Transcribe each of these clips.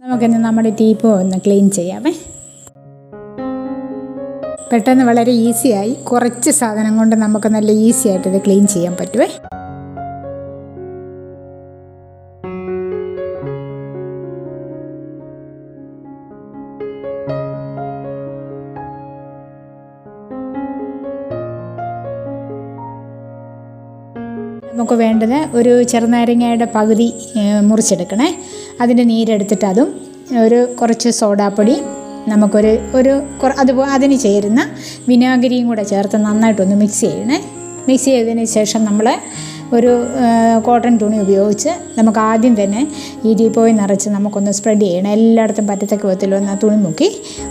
നമുക്കിന്ന് നമ്മുടെ ടീപ്പോ ഒന്ന് ക്ലീൻ ചെയ്യാമേ പെട്ടെന്ന് വളരെ ഈസിയായി കുറച്ച് സാധനം കൊണ്ട് നമുക്ക് നല്ല ഈസി ആയിട്ട് ഇത് ക്ലീൻ ചെയ്യാൻ പറ്റുമേ നമുക്ക് വേണ്ടത് ഒരു ചെറുനാരങ്ങയുടെ പകുതി മുറിച്ചെടുക്കണേ. അതിന്റെ നീരെടുത്തിട്ട് അതും ഒരു കുറച്ച് സോഡാപ്പൊടി നമുക്കൊരു ഒരു അത് അതുപോലെ അതിന് ചേരുന്ന വിനാഗിരിയും കൂടെ ചേർത്ത് നന്നായിട്ടൊന്ന് മിക്സ് ചെയ്യണേ. മിക്സ് ചെയ്തതിന് ശേഷം നമ്മൾ ഒരു കോട്ടൺ തുണി ഉപയോഗിച്ച് നമുക്ക് ആദ്യം തന്നെ ഈ ടീപ്പോയി നിറച്ച് നമുക്കൊന്ന് സ്പ്രെഡ് ചെയ്യണം. എല്ലായിടത്തും പറ്റത്തക്ക വിധത്തിൽ ഒന്ന് തുണി മുക്കി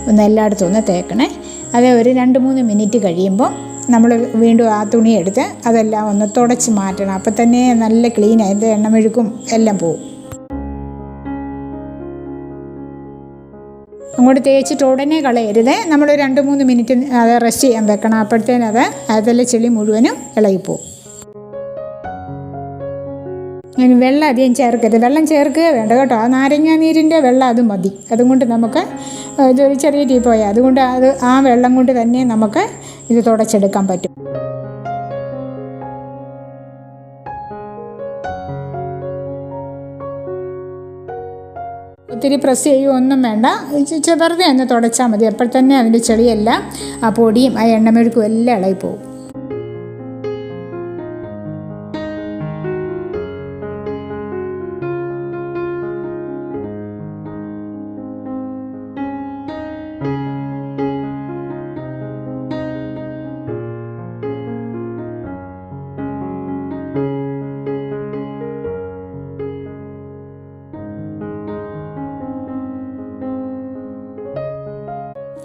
ഒന്ന് എല്ലായിടത്തും ഒന്ന് തേക്കണേ. അത് ഒരു രണ്ട് മൂന്ന് മിനിറ്റ് കഴിയുമ്പോൾ നമ്മൾ വീണ്ടും ആ തുണി എടുത്ത് അതെല്ലാം ഒന്ന് തുടച്ച് മാറ്റണം. അപ്പം തന്നെ നല്ല ക്ലീൻ അതിന്റെ എണ്ണമെഴുക്കും എല്ലാം പോവും. അങ്ങോട്ട് തേച്ചിട്ട് ഉടനെ കളയരുത്. നമ്മൾ രണ്ട് മൂന്ന് മിനിറ്റ് അത് റെസ്റ്റ് ചെയ്യാൻ വെക്കണം. അപ്പോഴത്തേന് അത് അതിലെ ചെളി മുഴുവനും ഇളകിപ്പോവും. ഞാൻ വെള്ളം അധികം ചേർക്കരുത്. വെള്ളം ചേർക്കുക വേണ്ട കേട്ടോ. ആ നാരങ്ങ നീരിന്റെ വെള്ളം അത് മതി. അതുകൊണ്ട് നമുക്ക് ഇതൊരു ചെറിയ ടീപ്പോയാൽ അതുകൊണ്ട് അത് ആ വെള്ളം കൊണ്ട് തന്നെ നമുക്ക് ഇത് തുടച്ചെടുക്കാൻ പറ്റും. ഒത്തിരി പ്രസ് ചെയ്യുകയൊന്നും വേണ്ട. വെറുതെ ഒന്ന് തുടച്ചാൽ മതി. അപ്പോൾ തന്നെ അതിന്റെ ചെളിയെല്ലാം ആ പൊടിയും ആ എണ്ണമെഴുക്കും എല്ലാം ഇളകി പോകും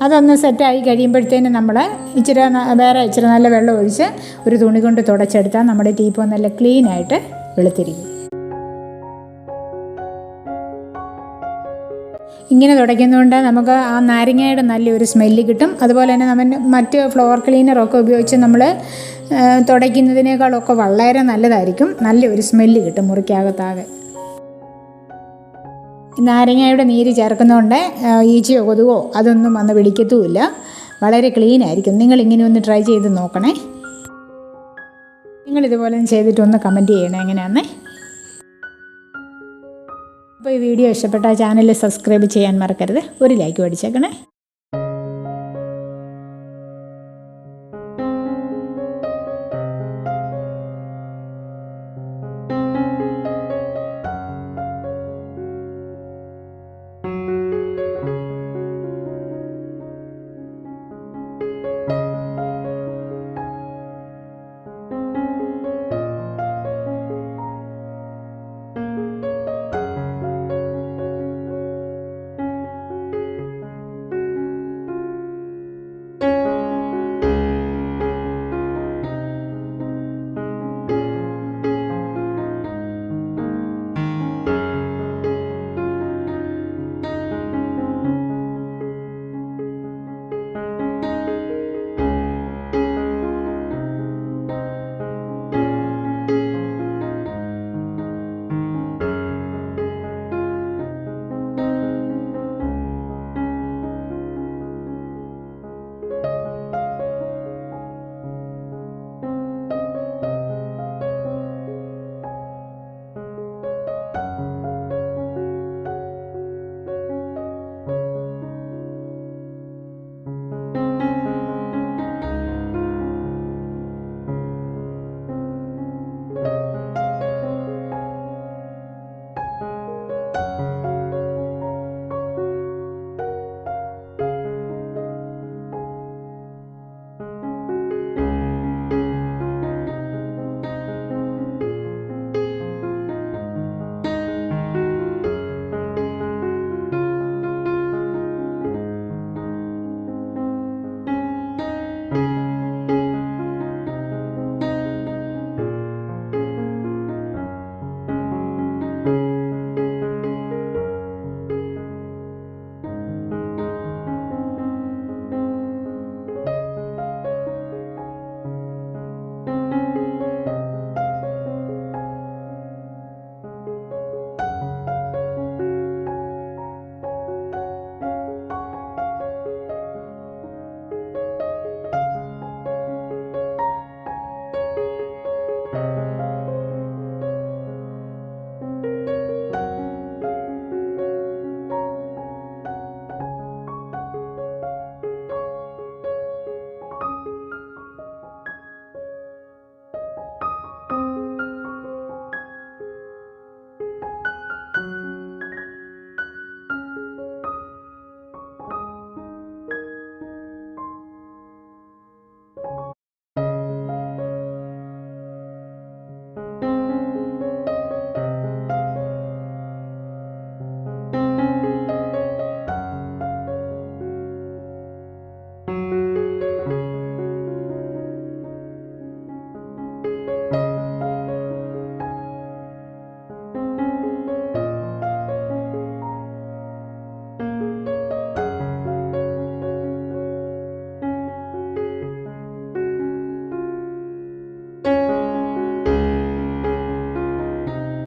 അതൊന്ന് സെറ്റായി കഴിയുമ്പോഴത്തേനും നമ്മൾ ഇച്ചിരി വേറെ ഇച്ചിരി നല്ല വെള്ളം ഒഴിച്ച് ഒരു തുണി കൊണ്ട് തുടച്ചെടുത്താൽ നമ്മുടെ ടീപ്പോ നല്ല ക്ലീൻ ആയിട്ട് വെളുത്തിരിക്കും. ഇങ്ങനെ തുടയ്ക്കുന്നതുകൊണ്ട് നമുക്ക് ആ നാരങ്ങയുടെ നല്ലൊരു സ്മെല്ല് കിട്ടും. അതുപോലെ തന്നെ നമ്മൾ മറ്റ് ഫ്ലോർ ക്ലീനറൊക്കെ ഉപയോഗിച്ച് നമ്മൾ തുടയ്ക്കുന്നതിനേക്കാളൊക്കെ വളരെ നല്ലതായിരിക്കും. നല്ലൊരു സ്മെല്ല് കിട്ടും മുറിക്കകത്താകെ. നാരങ്ങയുടെ നീര് ചേർക്കുന്നതുകൊണ്ട് ഈച്ചയോ കൊതുകോ അതൊന്നും വന്ന് പിടിക്കത്തുമില്ല. വളരെ ക്ലീൻ ആയിരിക്കും. നിങ്ങൾ ഇങ്ങനെ ഒന്ന് ട്രൈ ചെയ്ത് നോക്കണേ. നിങ്ങളിതുപോലെ ചെയ്തിട്ടൊന്ന് കമന്റ് ചെയ്യണേ എങ്ങനെയാണെന്നേ അപ്പോൾ ഈ വീഡിയോ ഇഷ്ടപ്പെട്ട ചാനൽ സബ്സ്ക്രൈബ് ചെയ്യാൻ മറക്കരുത്. ഒരു ലൈക്ക് അടിച്ചേക്കണേ.